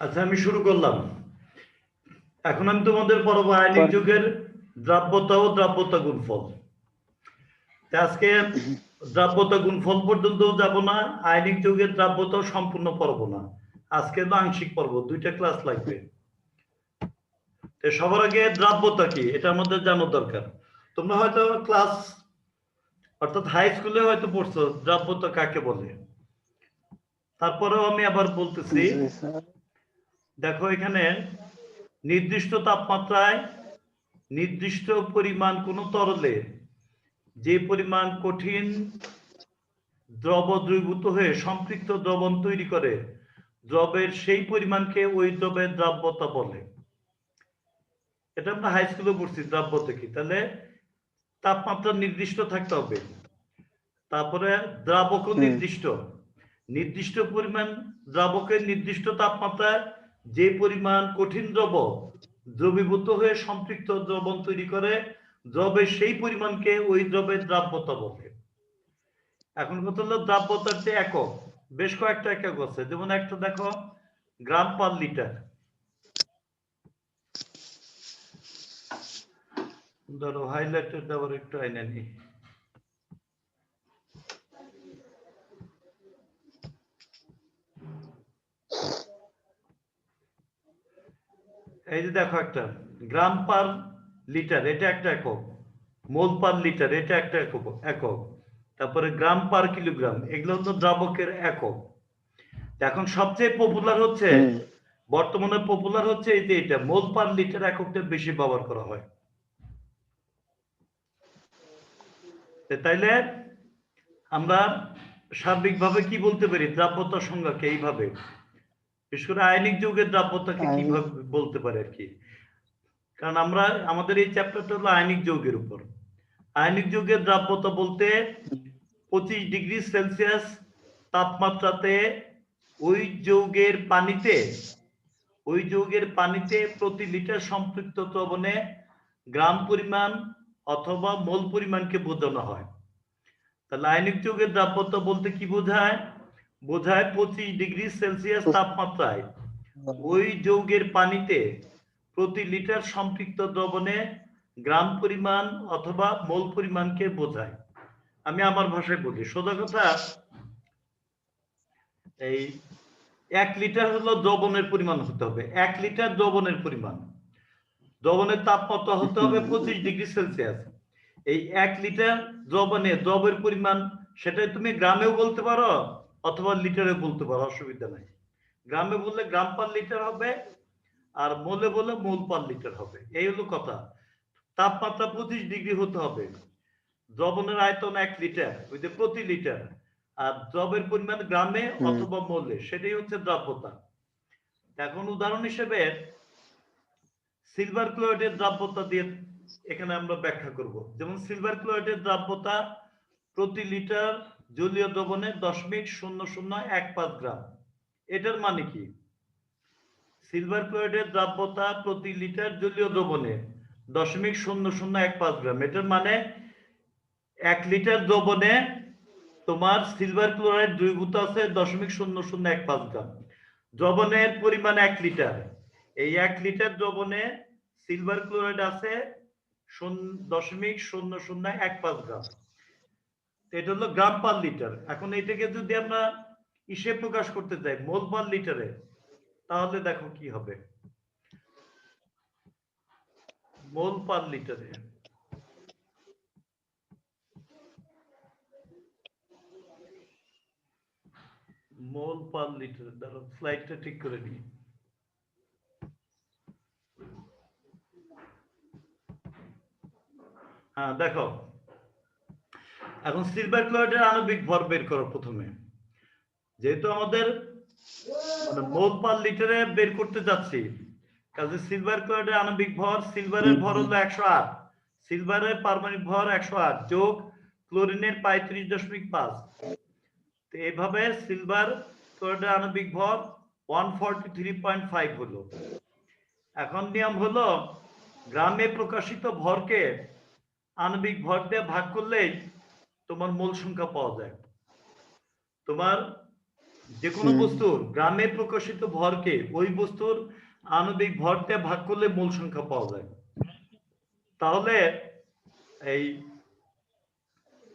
আচ্ছা আমি শুরু করলাম। এখন আমি তোমাদের পড়াবো আয়নিক যুগের দ্রাব্যতা ও দ্রাব্যতা গুণফল। আজকে দ্রাব্যতা গুণফল পর্যন্ত যাব না আয়নিক যুগের দ্রাব্যতা সম্পূর্ণ পড়ব না। আজকে তো আংশিক পর্ব দুইটা ক্লাস লাগবে। সবার আগে দ্রাব্যতা কি এটা আমাদের জানা দরকার। তোমরা হয়তো ক্লাস অর্থাৎ হাই স্কুলে হয়তো পড়ছো দ্রাব্যতা কাকে বলে? তারপরেও আমি আবার বলতেছি দেখো এখানে নির্দিষ্ট তাপমাত্রায় নির্দিষ্ট পরিমাণ কোন তরলে যে পরিমাণ কঠিন দ্রব দ্রবীভূত হয়ে সম্পৃক্ত দ্রবণ তৈরি করে দ্রবের সেই পরিমাণকে ওই দ্রবের দ্রাব্যতা বলে। এটা আমরা হাই স্কুলে পড়ছি দ্রাব্য কি তাহলে তাপমাত্রা নির্দিষ্ট থাকতে হবে। তারপরে দ্রাবক নির্দিষ্ট। নির্দিষ্ট পরিমাণ দ্রাবকের নির্দিষ্ট তাপমাত্রায় যে পরিমাণ কঠিন দ্রব দ্রবীভূত হয়ে সম্পৃক্ত দ্রবণ তৈরি করে দ্রবের সেই পরিমাণকে ওই দ্রবের দ্রাব্যতা বলে। এখন কথা হলো দ্রাব্যতার যে একক, বেশ কয়েকটা একক আছে। যেমন একটা দেখো, গ্রাম পার লিটার। ধরো হাইলাইটের দেওয়ার একটু আইনে নি। এই যে দেখো একটা গ্রাম পার লিটার এটা একটা একক মোল পার লিটার এটা একটা একক একক। তারপরে গ্রাম পার কিলোগ্রাম এগুলো হলো দ্রাবকের একক। এখন সবচেয়ে পপুলার হচ্ছে বর্তমানে পপুলার হচ্ছে এই যে এটা মোল পার লিটার এককটা বেশি ব্যবহার করা হয়। তাইলে আমরা সার্বিকভাবে কি বলতে পারি? দ্রাব্যতার সংজ্ঞাকে এইভাবে? বিশেষ করে আয়নিক যুগের দ্রাব্যতাকে কীভাবে বলতে পারে আর কি? কারণ আমরা আমাদের এই চ্যাপ্টারটা হলো যৌগের উপর। যুগের দ্রাব্যতা বলতে পঁচিশ ডিগ্রি সেলসিয়াস তাপমাত্রাতে ওই যৌগের পানিতে ওই যৌগের পানিতে প্রতি লিটার সম্পৃক্ত দ্রবণে গ্রাম পরিমাণ অথবা মোল পরিমাণকে বোঝানো হয়। তাহলে আইনিক যৌগের দ্রাব্যতা বলতে কি বোঝায়? বোঝায় পঁচিশ ডিগ্রি সেলসিয়াস তাপমাত্রায়। ওই যৌগের পানিতে প্রতি লিটার সম্পৃক্ত দ্রবণে গ্রাম পরিমাণ অথবা মোল পরিমাণকে বোঝায়। আমি আমার ভাষায় বলি। সোজা কথা এই এক লিটার হলো দ্রবণের পরিমাণ হতে হবে। এক লিটার দ্রবণের পরিমাণ। দ্রবণের তাপমাত্রা হতে হবে পঁচিশ ডিগ্রি সেলসিয়াস। এই এক লিটার দ্রবণে দ্রবের পরিমাণ সেটাই তুমি গ্রামেও বলতে পারো অথবা লিটারে বলতে পারো অসুবিধা নাই। গ্রামে বললে গ্রাম পার লিটার হবে আর মোলে বলে মোল পার লিটার হবে। এই হলো কথা। তাপমাত্রা পঁচিশ ডিগ্রি হতে হবে। দ্রবণের আয়তন এক লিটার ওই প্রতি লিটার আর দ্রবের পরিমাণ গ্রামে অথবা মোলে সেটাই হচ্ছে দ্রাব্যতা। এখন উদাহরণ হিসেবে সিলভার ক্লোরাইডের দ্রাব্যতা দিয়ে এখানে আমরা ব্যাখ্যা করব। যেমন সিলভার ক্লোরাইডের দ্রাব্যতা প্রতি লিটার জলীয় দ্রবণে দশমিক শূন্য শূন্য এক পাঁচ গ্রাম। এটার মানে কি? সিলভার ক্লোরাইডের দ্রাব্যতা প্রতি লিটার জলীয় দ্রবণে দশমিক শূন্য শূন্য এক পাঁচ গ্রাম। এটার মানে এক লিটার দ্রবণে তোমার সিলভার ক্লোরাইড দ্রবীভূত আছে দশমিক শূন্য শূন্য এক পাঁচ গ্রাম। দ্রবণের পরিমাণ এক লিটার। এই এক লিটার দ্রবণে সিলভার ক্লোরাইড আছে দশমিক শূন্য শূন্য এক পাঁচ গ্রাম। এটা হলো গ্রাম পার লিটার। এখন এটাকে যদি আমরা ইসে প্রকাশ করতে চাই, মোল পার লিটারে, তাহলে দেখো কি হবে। মোল পার লিটারে। মোল পার লিটার, দাঁড়াও, স্লাইডটা ঠিক করে নিই। হ্যাঁ দেখো এখন সিলভার ক্লোরাইডের আণবিক ভর বের করো প্রথমে। যেহেতু আমাদের মানে মোল পার লিটারে বের করতে যাচ্ছি, কাজে সিলভার ক্লোরাইডের আণবিক ভর সিলভারের ভর হলো একশো আট সিলভারের পারমাণবিক ভর একশো আট যোগ ক্লোরিনের পঁয়ত্রিশ দশমিক পাঁচ। তো এইভাবে সিলভার ক্লোরাইডের আণবিক ভর one forty three point five হলো। এখন নিয়ম হলো, গ্রামে প্রকাশিত ভরকে আণবিক ভর দিয়ে ভাগ করলেই তোমার মোল সংখ্যা পাওয়া যায়। তোমার যে কোনো বস্তুর গ্রামে প্রকাশিত ভরকে ওই বস্তুর আণবিক ভরতে ভাগ করলে মূল সংখ্যা পাওয়া যায়। তাহলে এই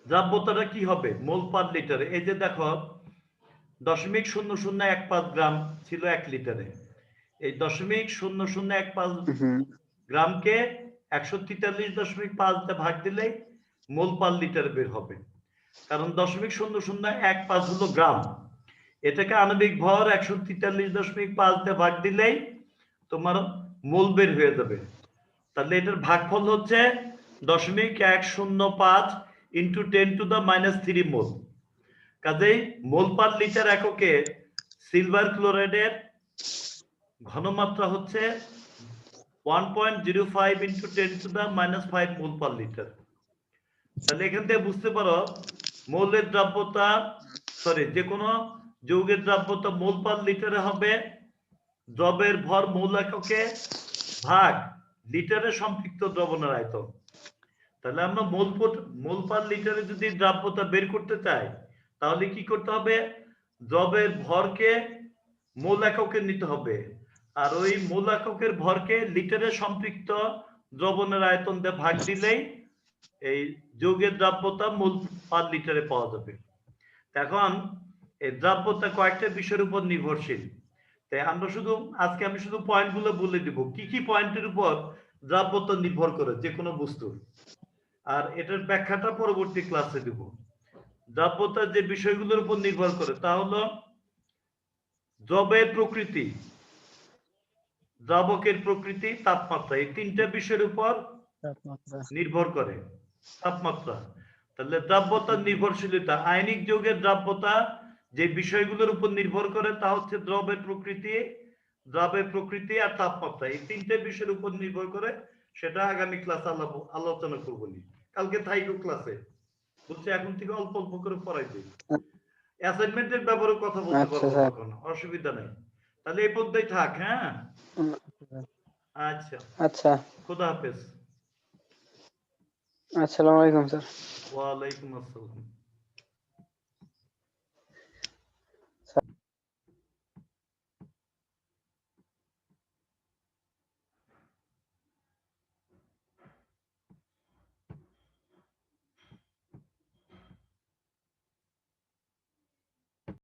দ্রাব্যতাটা কি হবে? মোল পার লিটারে। এই যে দেখো দশমিক শূন্য শূন্য এক পাঁচ গ্রাম ছিল এক লিটারে। এই দশমিক শূন্য শূন্য এক পাঁচ গ্রামকে একশো তেতাল্লিশ দশমিক পাঁচ ভাগ দিলেই মোল পার লিটার বের হবে। কারণ দশমিক শূন্য শূন্য এক পাঁচ হলো গ্রাম। এটাকে আণবিক ভর একশো তেতাল্লিশ দশমিক পাঁচ দিয়ে ভাগ দিলেই তোমার মোল বের হয়ে যাবে। তাহলে এটার ভাগফল হচ্ছে দশমিক এক শূন্য পাঁচ into ten to the minus three mole. কাজেই মোল পার লিটার এককে সিলভার ক্লোরাইডের ঘনমাত্রা হচ্ছে one point zero five into ten to the minus five mole per litre. তাহলে এখান থেকে বুঝতে পারো, মৌলের দ্রাব্যতা সরি যে কোনো যৌগের দ্রাব্যতা মোল পার লিটারে হবে, দ্রবের ভর মৌল এককে ভাগ লিটারে সম্পৃক্ত দ্রবণের আয়তন। তাহলে আমরা মোল মোল পার লিটারে যদি দ্রাব্যতা বের করতে চাই, তাহলে কি করতে হবে? দ্রবের ভরকে মোল এককে নিতে হবে। আর ওই মূল এককের ভরকে লিটারে সম্পৃক্ত দ্রবণের আয়তন দিয়ে ভাগ দিলেই এই যৌগের দ্রাব্যতা মূল পার লিটারে পাওয়া যাবে। এখন এই দ্রাব্যতা কয়েকটা বিষয়ের উপর নির্ভরশীল। তাই আমরা শুধু, আজকে আমি শুধু পয়েন্টগুলো বলে দিব। কি কি পয়েন্টের উপর দ্রাব্যতা নির্ভর করে যে কোনো বস্তুর আর এটার ব্যাখ্যাটা পরবর্তী ক্লাসে দিব। দ্রাব্যতা যে বিষয়গুলোর উপর নির্ভর করে তা হলো দ্রবের প্রকৃতি, দ্রাবকের প্রকৃতি, তাপমাত্রা। এই তিনটা বিষয়ের উপর নির্ভর করে তাপমাত্রা। তাহলে দ্রাব্যতার নির্ভরশীলতা আয়নিক যৌগের দ্রাব্যতা যে বিষয়গুলোর উপর নির্ভর করে তা হচ্ছে দ্রবের প্রকৃতি দ্রবের প্রকৃতি আর তাপমাত্রা। এই তিনটে বিষয়ের উপর নির্ভর করে সেটা আগামী ক্লাসে আলোচনা করব কালকে থাইকো ক্লাসে বলছি এখন থেকে অল্প অল্প করে পড়াই দিই। অ্যাসাইনমেন্টের ব্যাপারে কথা বলতে আচ্ছা, পারব। তখন অসুবিধা নেই। তাহলে এই পর্যন্তই থাক হ্যাঁ? আচ্ছা। আচ্ছা। খোদা হাফেজ। আসসালামু আলাইকুম স্যার ওয়ালাইকুম আসসালাম